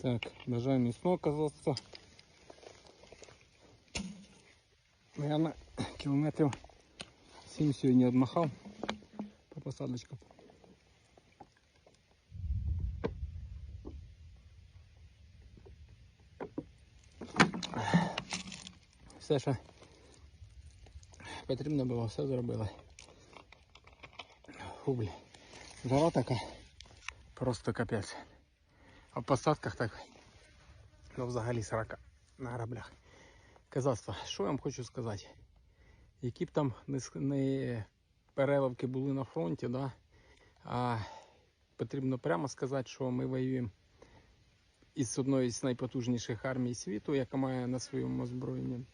Так, бажаю міцного козацтва. Наверное, кілометрів 7 сьогодні відмахав по посадочкам. Все, що потрібно було, все зробили. Фу, блін. Жара така. Просто капець. А в посадках так. Ну взагалі срака на граблях. Казацтво, що я вам хочу сказати? Які б там не, не переливки були на фронті, да? а потрібно прямо сказати, що ми воюємо із одної з найпотужніших армій світу, яка має на своєму озброєнні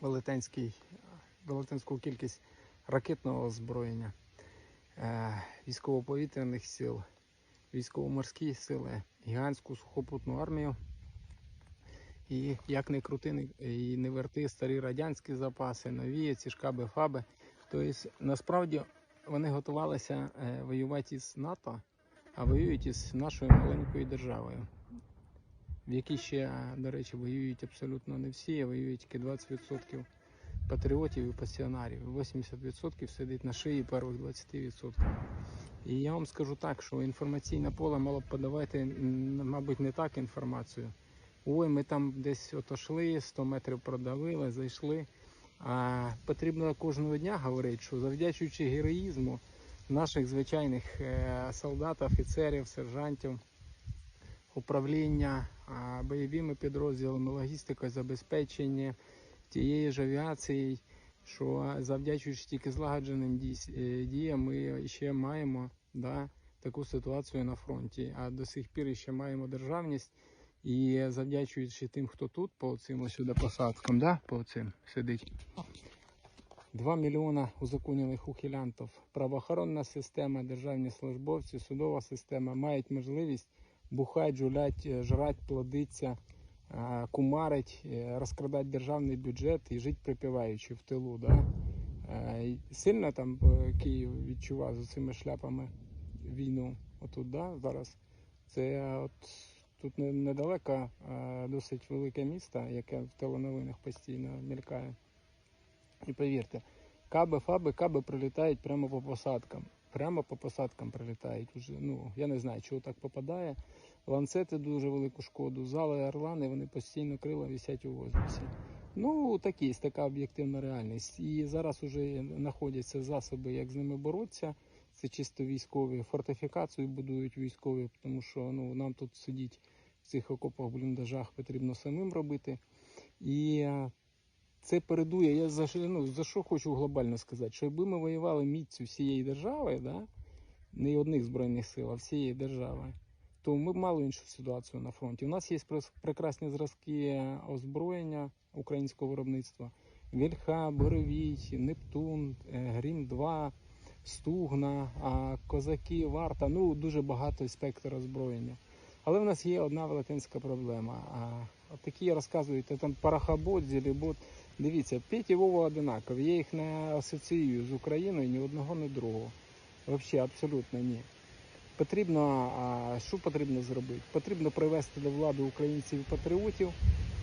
велетенську кількість ракетного озброєння, е, військово-повітряних сил, військово-морські сили, гігантську сухопутну армію. І як не крути, і не верти старі радянські запаси, нові, ці шкаби, фаби. Тобто, насправді вони готувалися е, воювати із НАТО, а воюють із нашою маленькою державою, в якій ще, до речі, воюють абсолютно не всі, а воюють тільки 20% патріотів і пасіонарів. 80% сидить на шиї перших 20%. І я вам скажу так, що інформаційне поле мало б подавати, мабуть, не так інформацію. Ой, ми там десь отошли, 100 метрів продавили, зайшли. А потрібно кожного дня говорити, що завдячуючи героїзму наших звичайних е, солдат, офіцерів, сержантів, управління бойовими підрозділами, логістикою забезпечення тієї ж авіації, що завдячуючи тільки злагодженим е, діям, ми ще маємо да, таку ситуацію на фронті. А до сих пір ще маємо державність. І завдячуючи тим, хто тут по цим сюди посадкам, да, по цим сидить. 2 мільйона узаконених ухилянтів. Правоохоронна система, державні службовці, судова система мають можливість бухать, жулять, е, жрать, плодиться, е, кумарить, е, розкрадати державний бюджет і жити припіваючи в тилу. Да? Е, Сильно там е, Київ відчував за цими шляпами війну. Отут, да, зараз. Це от тут недалеко, досить велике місто, яке в теленовинах постійно мількає. І повірте, каби, фаби, каби прилітають прямо по посадкам. Прямо по посадкам прилітають. Уже, ну, я не знаю, чого так попадає. Ланцети дуже велику шкоду. Зали орлани, вони постійно крила висять у воздусі. Ну, так є, така об'єктивна реальність. І зараз вже знаходяться засоби, як з ними боротися. Це чисто військові. Фортифікацію будують військові, тому що ну, нам тут сидіть в цих окопах, бліндажах потрібно самим робити. І це передує. Я за, ну, за що хочу глобально сказати, що якби ми воювали міцю всієї держави, да, не одних збройних сил, а всієї держави, то ми б мали іншу ситуацію на фронті. У нас є прекрасні зразки озброєння українського виробництва. Вільха, Боровій, Нептун, е, Грім 2, Стугна, Козаки, Варта. Ну, дуже багато спектр озброєння. Але в нас є одна велетенська проблема. Такі розказують, там парахабот, зілібот. Дивіться, Петь і Вова одинакові. Я їх не асоціюю з Україною ні одного, ні другого. Взагалі, абсолютно ні. Потрібно, а, що потрібно зробити? Потрібно привести до влади українців і патріотів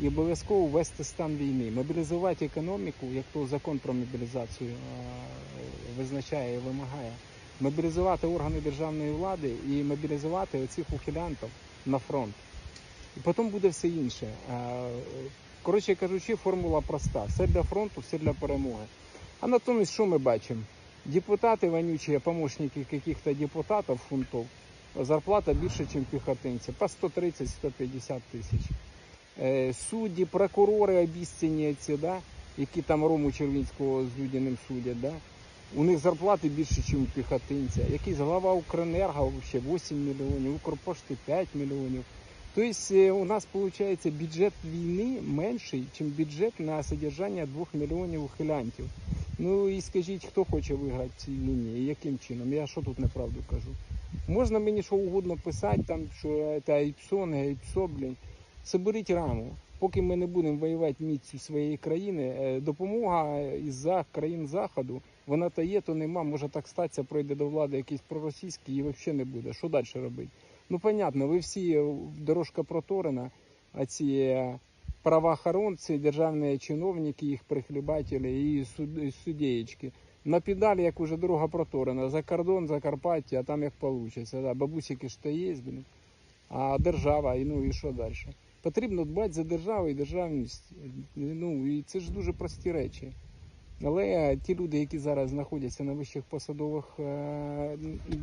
і обов'язково ввести стан війни, мобілізувати економіку, як то закон про мобілізацію визначає і вимагає. Мобілізувати органи державної влади і мобілізувати оцих ухилянтів на фронт. І потім буде все інше. Коротше кажучи, формула проста: все для фронту, все для перемоги. А натомість, що ми бачимо? Депутати вонючі, помощники каких-то депутатів фунтов, зарплата більше, ніж піхотинця, по 130-150 тисяч. Е, Судді, прокурори обіцяні ці, да, які там Рому Червінського з Людяним судять, да, у них зарплати більше, ніж у піхотинця. Якийсь глава Укренерго взагалі 8 мільйонів, Укрпошти 5 мільйонів. Тобто е, у нас виходить бюджет війни менший, ніж бюджет на содержання 2 мільйонів ухилянтів. Ну і скажіть, хто хоче виграти в цій війні і яким чином? Я що тут неправду кажу? Можна мені що угодно писати, там, що це ІПСО, не ІПСО, блін. Соберіть раму. Поки ми не будемо воювати міцю своєї країни, е, допомога із країн Заходу, вона то є, то нема. Може так статися, пройде до влади якийсь проросійський і взагалі не буде. Що далі робити? Ну, понятно, ви всі е, дорожка проторена, а ці е, правоохоронці, державні чиновники, їх прихлібателі і суд, суддєчки. На педалі, як уже дорога проторена, за кордон, Закарпаття, а там як вийде. Да. Бабусики ж то є. А держава, і ну і що далі? Потрібно дбати за державу і державність. Ну і це ж дуже прості речі. Але ті люди, які зараз знаходяться на вищих посадових е,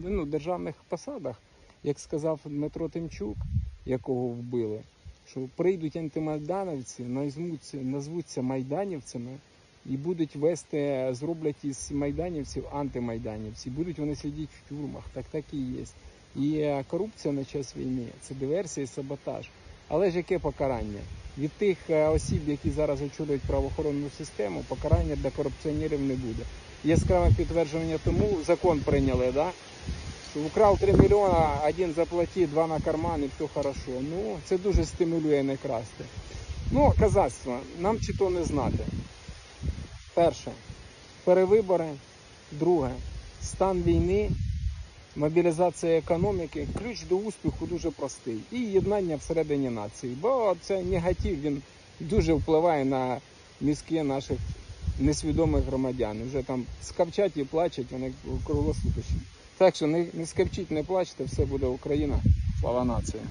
ну, державних посадах, як сказав Дмитро Тимчук, якого вбили, що прийдуть антимайдановці, назвуться, назвуться майданівцями і будуть вести, зроблять із майданівців антимайданівці. Будуть вони сидіти в тюрмах, так так і є. І е, корупція на час війни це диверсія і саботаж. Але ж яке покарання? Від тих е, осіб, які зараз очолюють правоохоронну систему, покарання для корупціонерів не буде. Яскраве підтвердження тому закон прийняли, да? Украв 3 мільйона, один заплати, два на карман і все хорошо. Ну, це дуже стимулює не красти. Ну, казацтво, нам чи то не знати. Перше, перевибори. Друге, стан війни, мобілізація економіки. Ключ до успіху дуже простий. І єднання всередині нації. Бо це негатив, він дуже впливає на мізки наших несвідомих громадян. Вже там скавчать і плачуть, вони круглосуточні. Так що не, не скавчіть, не плачте, все буде Україна. Слава нації.